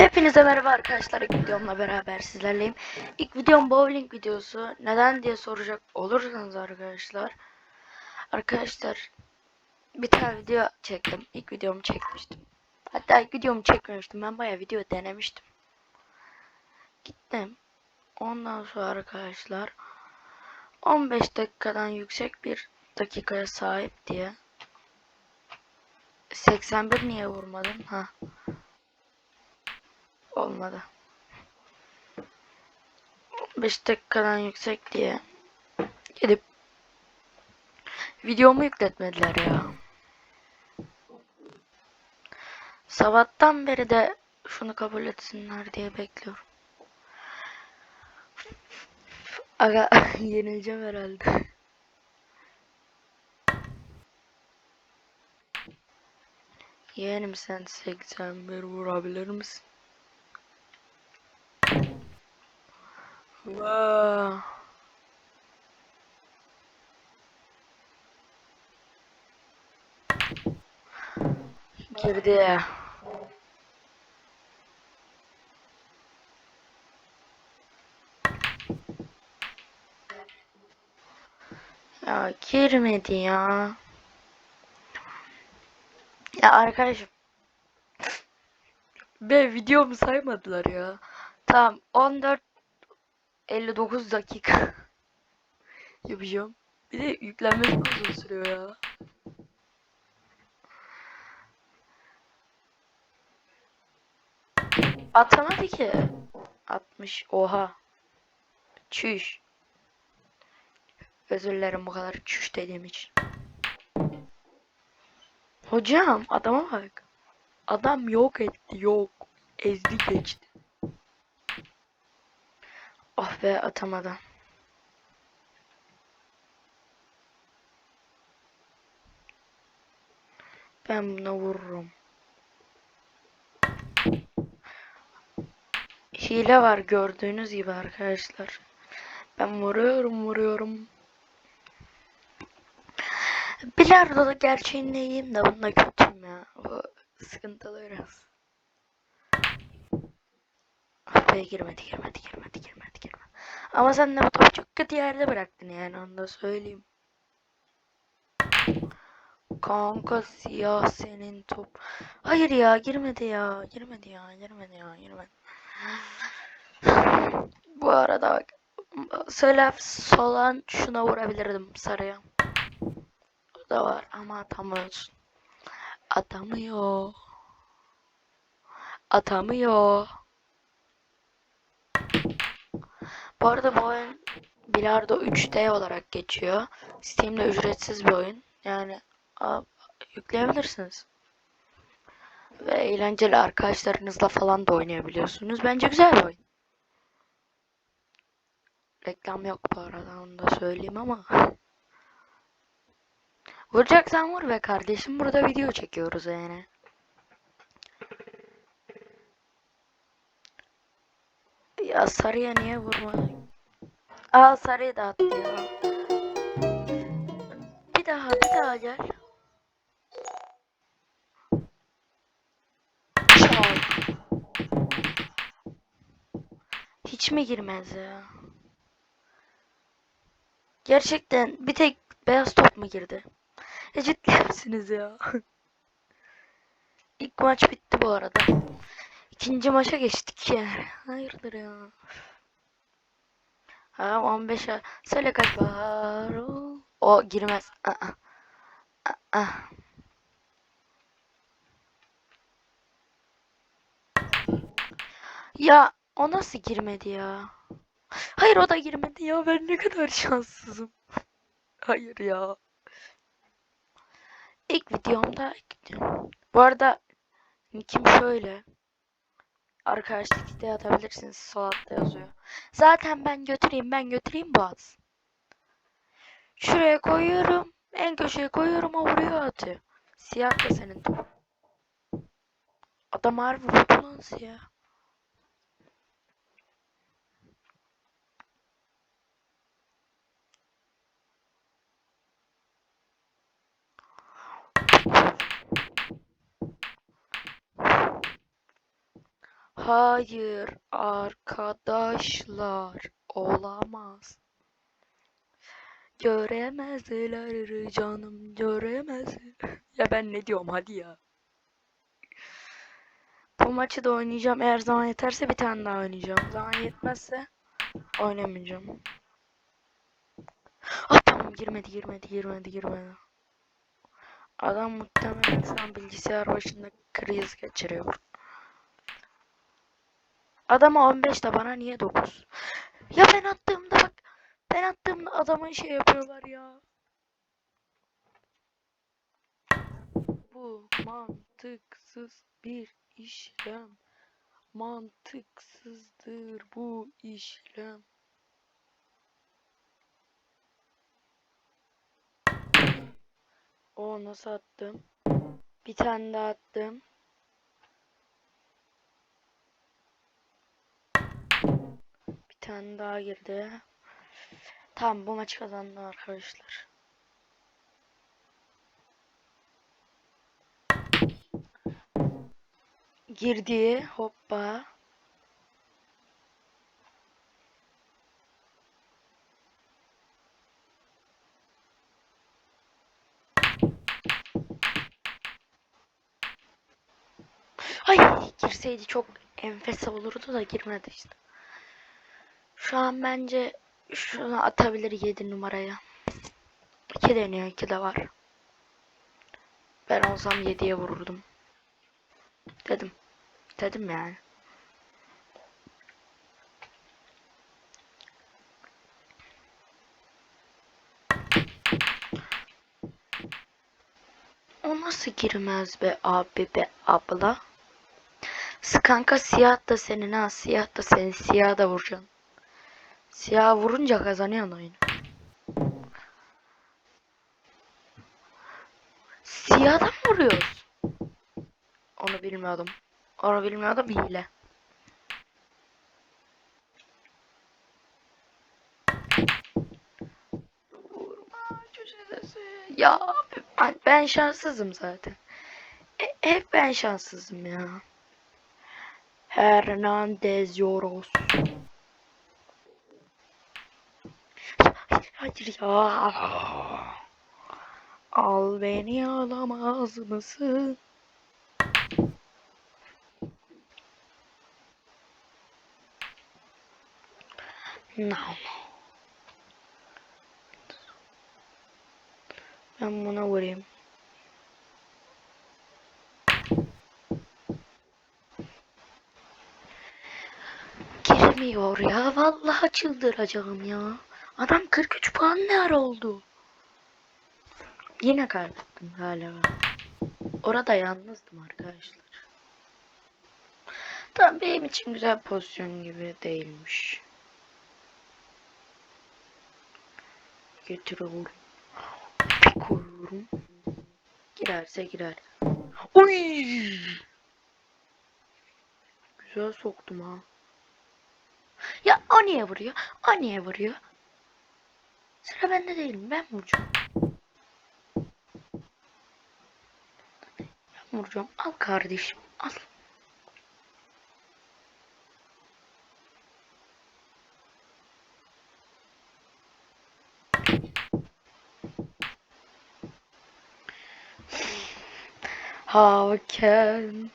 Hepinize merhaba arkadaşlar. İlk videomla beraber sizlerleyim. İlk videom bowling videosu. Neden diye soracak olursanız arkadaşlar. Arkadaşlar bir tane video çektim. İlk videomu çekmiştim. Hatta ilk videomu çekmemiştim. Ben bayağı video denemiştim. Gittim. Ondan sonra arkadaşlar 15 dakikadan yüksek bir dakikaya sahip diye 81 niye vurmadım? Ha. Olmadı. 5 dakikadan yüksek diye gidip videomu yükletmediler ya. Sabahtan beri de şunu kabul etsinler diye bekliyorum. Aga yenileceğim herhalde. Yeğenim sen 81 vurabilir misin? Vaa. Girdi. Ya girmedi ya. Ya arkadaşım. Be videomu saymadılar ya. Tamam 14 59 dakika yapacağım. Bir de yüklenmesi uzun sürüyor ya. Atamadı ki. 60. Oha. Çüş. Özür dilerim bu kadar çüş dediğim için. Hocam adama bak. Adam yok etti yok. Ezdi geçti. Be atamadı. Ben buna vururum. Hile var gördüğünüz gibi arkadaşlar. Ben vuruyorum vuruyorum. Bilardo'da gerçeğinde iyiyim de bunda kötüyüm ya. Bu sıkıntılı biraz. Ah be girmedi girmedi girmedi girmedi girmedi. Ama sen de bu topu çok kötü yerde bıraktın yani onu da söyleyeyim. Kanka siyah senin top. Hayır ya girmedi ya. Girmedi ya. Girmedi ya. Girmedi. Bu arada bak. Solan şuna vurabilirdim sarıya. O da var ama atamıyorsun. Atamıyor. Atamıyor. Bu arada bu oyun Bilardo 3D olarak geçiyor. Steam'de ücretsiz bir oyun. Yani yükleyebilirsiniz. Ve eğlenceli arkadaşlarınızla falan da oynayabiliyorsunuz. Bence güzel bir oyun. Reklam yok bu arada onu da söyleyeyim ama. Vuracaksan vur be kardeşim. Burada video çekiyoruz yani. Ya sarıya niye vurmadın? Aa sarıyı da attı ya. Bir daha bir daha gel. Çal. Hiç mi girmez ya? Gerçekten bir tek beyaz top mu girdi? E ciddi misiniz ya? İlk maç bitti bu arada. İkinci maça geçtik yani. Hayırdır ya? Ha 15 a- Söyle kaç var o? Girmez. Aa. Aa. Ya o nasıl girmedi ya? Hayır o da girmedi ya. Ben ne kadar şanssızım. Hayır ya. İlk videomda bu arada kim şöyle arkadaşlık isteği atabilirsiniz sol altta yazıyor. Zaten ben götüreyim ben götüreyim atsın. Şuraya koyuyorum. En köşeye koyuyorum o vuruyor atıyor. Siyah da senin. Adam harbi vurdu lan siyah. Hayır arkadaşlar olamaz. Göremezler canım göremezler. Ya ben ne diyorum hadi ya. Bu maçı da oynayacağım. Eğer zaman yeterse bir tane daha oynayacağım. Zaman yetmezse oynamayacağım. Ah tamam girmedi girmedi girmedi girmedi. Adam muhtemelen şu bilgisayar başında kriz geçiriyor. Adama 15 de bana niye 9? Ya ben attığımda bak. Ben attığımda adama şey yapıyorlar ya. Bu mantıksız bir işlem. Mantıksızdır bu işlem. O nasıl attım? Bir tane daha attım. Tane daha girdi. Tamam bu maçı kazandı arkadaşlar. Girdi hoppa. Ay girseydi çok enfes olurdu da girmedi işte. Şu an bence şunu atabilir 7 numaraya. 2 deniyor 2 de var. Ben olsam 7'ye vururdum. Dedim. Dedim yani. O nasıl girmez be abi be abla? Kanka siyah da senin ha siyah da senin siyah da vuracaksın. Siyah vurunca kazanıyorsun oyunu. Siyah da mı vuruyoruz? Onu bilmiyordum. Onu bilmiyordum hile. Ya ben, ben şanssızım zaten. E, hep ben şanssızım ya. Hernandez Yoros. Hayır ya. Al beni alamaz mısın? No. Ben buna vurayım. Girmiyor ya. Vallahi çıldıracağım ya. Adam 43 puan ne ara oldu? Yine kaybettim galiba. Orada yalnızdım arkadaşlar. Tam benim için güzel pozisyon gibi değilmiş. Getiriyorum. Koyuyorum. Girerse girer. Uy! Güzel soktum ha. Ya o niye vuruyor? O niye vuruyor? Sıra bende değil mi? Ben vuracağım. Ben vuracağım. Al kardeşim. Al. Haken.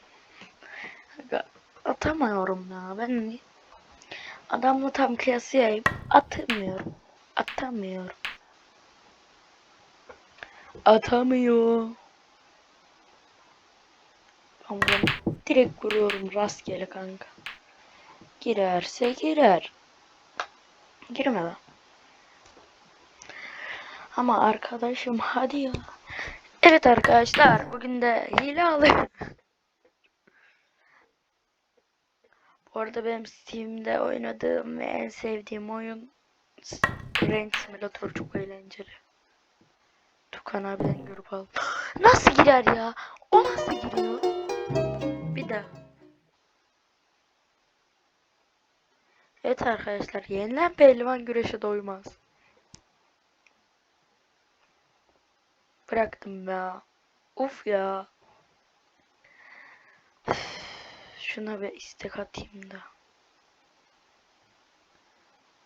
Atamıyorum ya. Ben adamla tam kıyaslayayım. Atamıyorum. Atamıyorum. Atamıyor. Bunu direkt vuruyorum rastgele kanka. Girerse girer. Girme lan. Ama arkadaşım hadi ya. Evet arkadaşlar bugün de hile alıyorum. Bu arada benim Steam'de oynadığım ve en sevdiğim oyun Rank Simulator çok eğlenceli. Tukan abiden görüp aldım. Nasıl girer ya? O nasıl giriyor? Bir daha. Evet arkadaşlar yenilen pehlivan güreşe doymaz. Bıraktım ya. Uf ya. Şuna bir istek atayım da.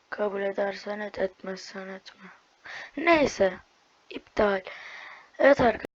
Kabul edersen et, etmezsen etme. Neyse. iptal. Evet arkadaşlar.